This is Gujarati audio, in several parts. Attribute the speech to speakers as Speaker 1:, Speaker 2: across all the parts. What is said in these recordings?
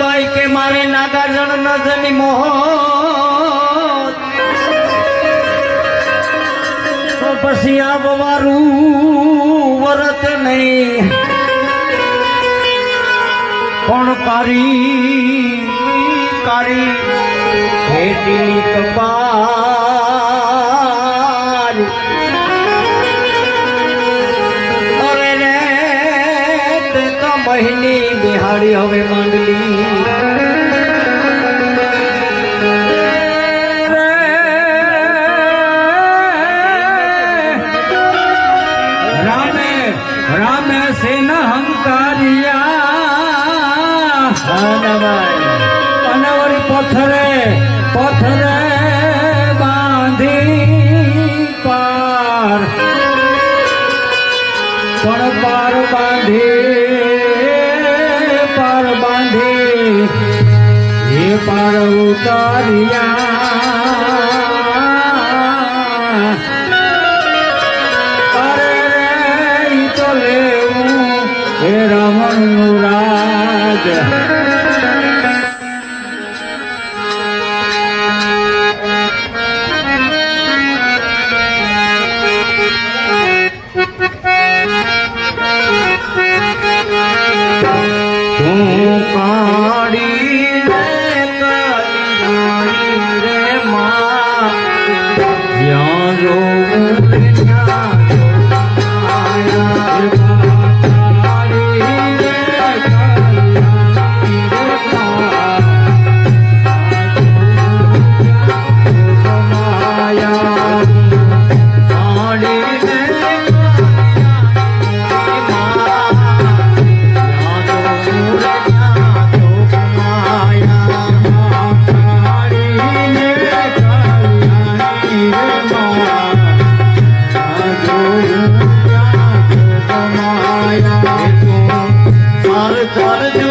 Speaker 1: ભાઈ કે મારે નાગાર્જુન નથી મોહ તો પછી આ બવારું વરત નહીં. પણ કારી કારી ભેટી કપા બિહાડી હવે માંડલી.
Speaker 2: રામે રામે સેન હંકારિયા. પથરે
Speaker 1: Daria. ধর ধর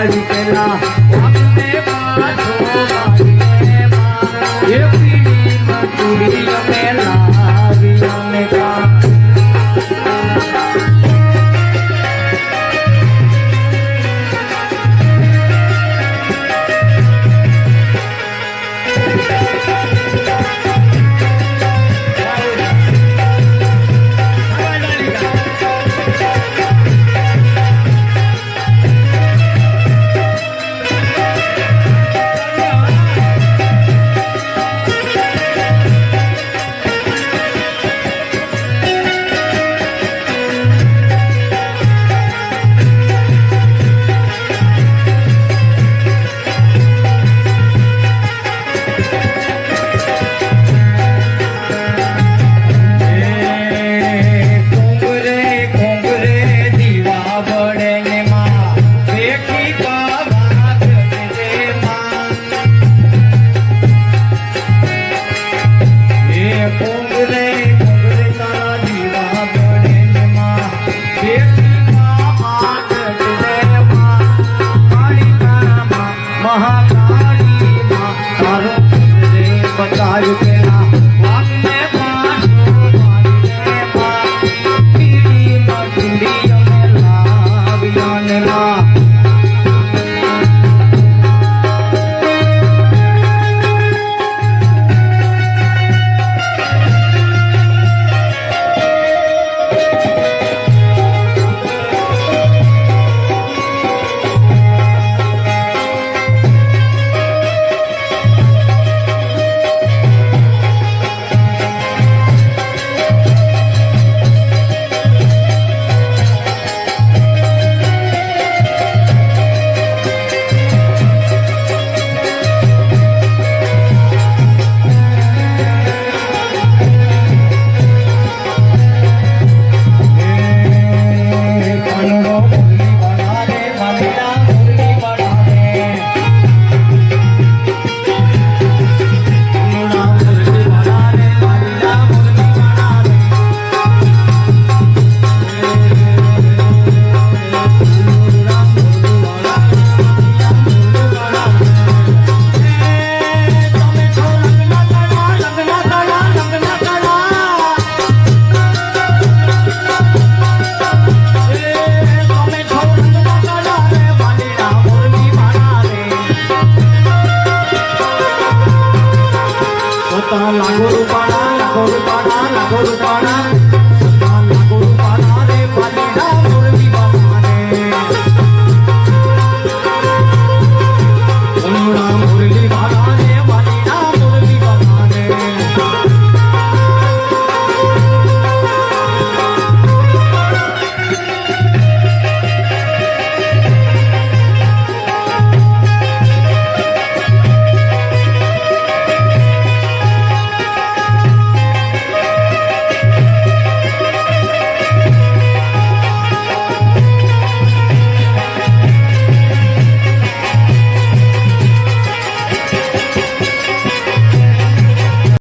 Speaker 1: બતાવી પેલા વાગને પાછો વાગીને માં. એ પીળી મચુડી પેલા